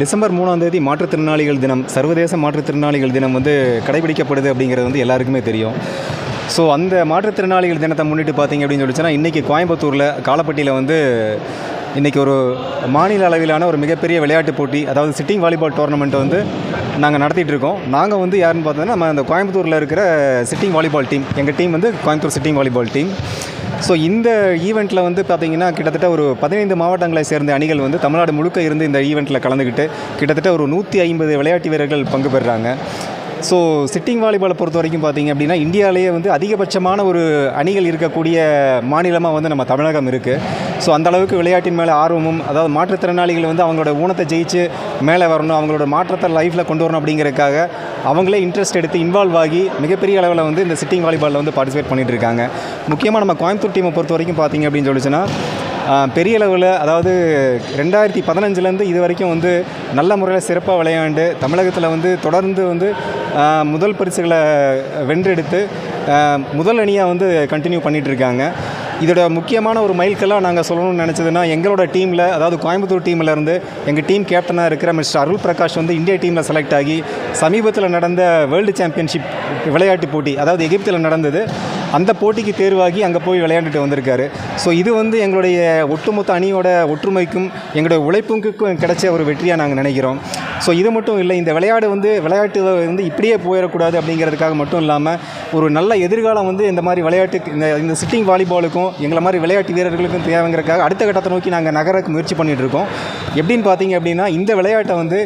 December மூணாம் தேதி மாற்றுத்திறனாளிகள் தினம் சர்வதேச மாற்றுத்திறனாளிகள் தினம் வந்து கடைபிடிக்கப்படுது அப்படிங்கிறது வந்து எல்லாருக்குமே தெரியும். ஸோ அந்த மாற்றுத்திறனாளிகள் தினத்தை முன்னிட்டு பார்த்தீங்க அப்படின்னு சொல்லிச்சுன்னா இன்றைக்கி கோயம்புத்தூரில் காலப்பட்டியில் வந்து இன்றைக்கி ஒரு மாநில அளவிலான ஒரு மிகப்பெரிய விளையாட்டுப் போட்டி அதாவது சிட்டிங் வாலிபால் டோர்னமெண்ட்டை வந்து நாங்கள் நடத்திட்டு இருக்கோம். நாங்கள் வந்து யாருன்னு பார்த்தோன்னா நம்ம அந்த கோயம்புத்தூரில் இருக்கிற சிட்டிங் வாலிபால் டீம் எங்கள் டீம் வந்து Coimbatore sitting volleyball team. So இந்த ஈவெண்ட்டில் வந்து பார்த்தீங்கன்னா கிட்டத்தட்ட ஒரு பதினைந்து மாவட்டங்களை சேர்ந்த அணிகள் வந்து தமிழ்நாடு முழுக்க இருந்து இந்த ஈவெண்ட்டில் கலந்துக்கிட்டு கிட்டத்தட்ட ஒரு நூற்றி ஐம்பது விளையாட்டு வீரர்கள் பங்கு பெறுறாங்க. ஸோ சிட்டிங் வாலிபாலை பொறுத்த வரைக்கும் பார்த்தீங்க அப்படின்னா இந்தியாவிலேயே வந்து அதிகபட்சமான ஒரு அணிகள் இருக்கக்கூடிய மாநிலமாக வந்து நம்ம தமிழகம் இருக்குது ஸோ அந்தளவுக்கு விளையாட்டின் மேலே ஆர்வமும் அதாவது மாற்றுத்திறனாளிகள் வந்து அவங்களோட ஊனத்தை ஜெயிச்சு மேலே வரணும் அவங்களோட மாற்றத்தை லைஃப்பில் கொண்டு வரணும் அப்படிங்கிறதுக்காக அவங்களே இன்ட்ரெஸ்ட் எடுத்து இன்வால்வ் ஆகி மிகப்பெரிய அளவில் வந்து இந்த சிட்டிங் வாலிபாலில் வந்து பார்ட்டிசிபேட் பண்ணிட்டு இருக்காங்க. முக்கியமாக நம்ம கோயம்புத்தூர் டீமை பொறுத்த வரைக்கும் பார்த்தீங்க அப்படின்னு சொல்லிச்சுன்னா பெரிய அளவில் அதாவது ரெண்டாயிரத்தி பதினஞ்சுலேருந்து இது வரைக்கும் வந்து நல்ல முறையில் சிறப்பாக விளையாண்டு தமிழகத்தில் வந்து தொடர்ந்து வந்து முதல் பரிசுகளை வென்றெடுத்து முதல் அணியாக வந்து கண்டினியூ பண்ணிகிட்டு இருக்காங்க. இதோட முக்கியமான ஒரு மைல்கெல்லாம் நாங்கள் சொல்லணும்னு நினச்சதுன்னா எங்களோட டீமில் அதாவது கோயம்புத்தூர் டீமில் இருந்து எங்கள் டீம் கேப்டனாக இருக்கிற மிஸ்டர் அருள் பிரகாஷ் வந்து இந்திய டீமில் செலக்ட் ஆகி சமீபத்தில் நடந்த வேர்ல்டு சாம்பியன்ஷிப் விளையாட்டு போட்டி அதாவது எகிப்தில் நடந்தது அந்த போட்டிக்கு தேர்வாகி அங்கே போய் விளையாண்டுட்டு வந்திருக்காரு. ஸோ இது வந்து எங்களுடைய ஒட்டுமொத்த அணியோட ஒற்றுமைக்கும் எங்களுடைய உழைப்புக்கும் கிடைச்ச ஒரு வெற்றியாக நாங்கள் நினைக்கிறோம். ஸோ இது மட்டும் இல்லை இந்த விளையாடு வந்து விளையாட்டு வந்து இப்படியே போயிடக்கூடாது அப்படிங்கிறதுக்காக மட்டும் இல்லாமல் ஒரு நல்ல எதிர்காலம் வந்து இந்த மாதிரி விளையாட்டுக்கு இந்த இந்த சிட்டிங் வாலிபாலுக்கும் எங்களை மாதிரி விளையாட்டு வீரர்களுக்கும் தேவைங்கிறக்காக அடுத்த கட்டத்தை நோக்கி நாங்கள் நகரக்கு முயற்சி பண்ணிகிட்ருக்கோம் எப்படின்னு பார்த்தீங்க அப்படின்னா இந்த விளையாட்டை வந்து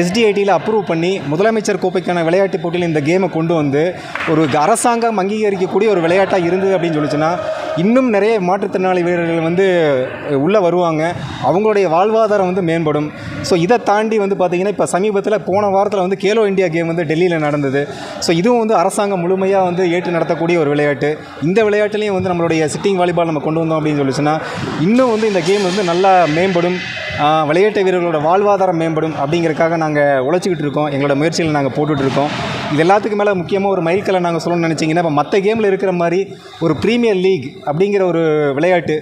எஸ்டிஐடியில் அப்ரூவ் பண்ணி முதலமைச்சர் கோப்பைக்கான விளையாட்டு போட்டியில் இந்த கேமை கொண்டு வந்து ஒரு அரசாங்கம் அங்கீகரிக்கக்கூடிய ஒரு விளையாட்டாக இருந்தது அப்படின்னு சொல்லிச்சுன்னா இன்னும் நிறைய மாற்றுத்திறனாளி வீரர்கள் வந்து உள்ளே வருவாங்க. அவங்களுடைய வாழ்வாதாரம் வந்து மேம்படும். ஸோ இதை தாண்டி வந்து பார்த்திங்கன்னா இப்போ சமீபத்தில் போன வாரத்தில் வந்து கேலோ இந்தியா கேம் வந்து டெல்லியில் நடந்தது. ஸோ இதுவும் வந்து அரசாங்கம் முழுமையாக வந்து ஏற்று நடத்தக்கூடிய ஒரு விளையாட்டு. இந்த விளையாட்டுலேயும் வந்து நம்மளுடைய சிட்டிங் வாலிபால் நம்ம கொண்டு வந்தோம் அப்படின்னு சொல்லிச்சுன்னா இன்னும் வந்து இந்த கேம் வந்து நல்லா மேம்படும். விளையாட்டு வீரர்களோட வாழ்வாதாரம் மேம்படும் அப்படிங்கிறதுக்காக நாங்கள் உழைச்சிக்கிட்டு இருக்கோம். எங்களோட முயற்சியில் நாங்கள் போட்டுட்ருக்கோம் இது எல்லாத்துக்கு மேலே முக்கியமாக ஒரு மைல்கல்லை நாங்கள் சொல்லணும்னு நினச்சிங்கன்னா இப்போ மற்ற கேமில் இருக்கிற மாதிரி ஒரு ப்ரீமியர் லீக் அப்படிங்கிற ஒரு விளையாட்டு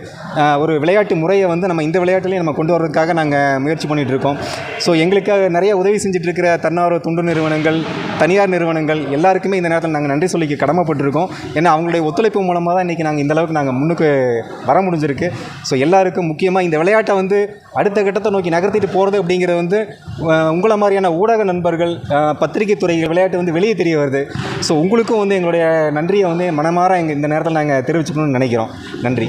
ஒரு விளையாட்டு முறையை வந்து நம்ம இந்த விளையாட்டுலேயும் நம்ம கொண்டு வர்றதுக்காக நாங்கள் முயற்சி பண்ணிகிட்டு இருக்கோம். ஸோ எங்களுக்காக நிறைய உதவி செஞ்சிட்ருக்கிற இருக்கிற தன்னார்வ தொண்டு நிறுவனங்கள் தனியார் நிறுவனங்கள் எல்லாருக்குமே இந்த நேரத்தில் நாங்கள் நன்றி சொல்லிக்க கடமைப்பட்டிருக்கோம். ஏன்னா அவங்களுடைய ஒத்துழைப்பு மூலமாக தான் இன்றைக்கி நாங்கள் இந்தளவுக்கு நாங்கள் முன்னுக்கு வர முடிஞ்சிருக்கு. ஸோ எல்லாருக்கும் முக்கியமாக இந்த விளையாட்டை வந்து அடுத்த கட்டத்தை நோக்கி நகர்த்திட்டு போகிறது அப்படிங்கிறது வந்து உங்களை மாதிரியான ஊடக நண்பர்கள் பத்திரிகை துறை விளையாட்டு வந்து வெளியே தெரிய வருது. ஸோ உங்களுக்கும் வந்து எங்களுடைய நன்றியை வந்து மனமாற எங்கள் இந்த நேரத்தில் நாங்கள் தெரிவிச்சுக்கணும்னு நினைக்கிறோம். நன்றி.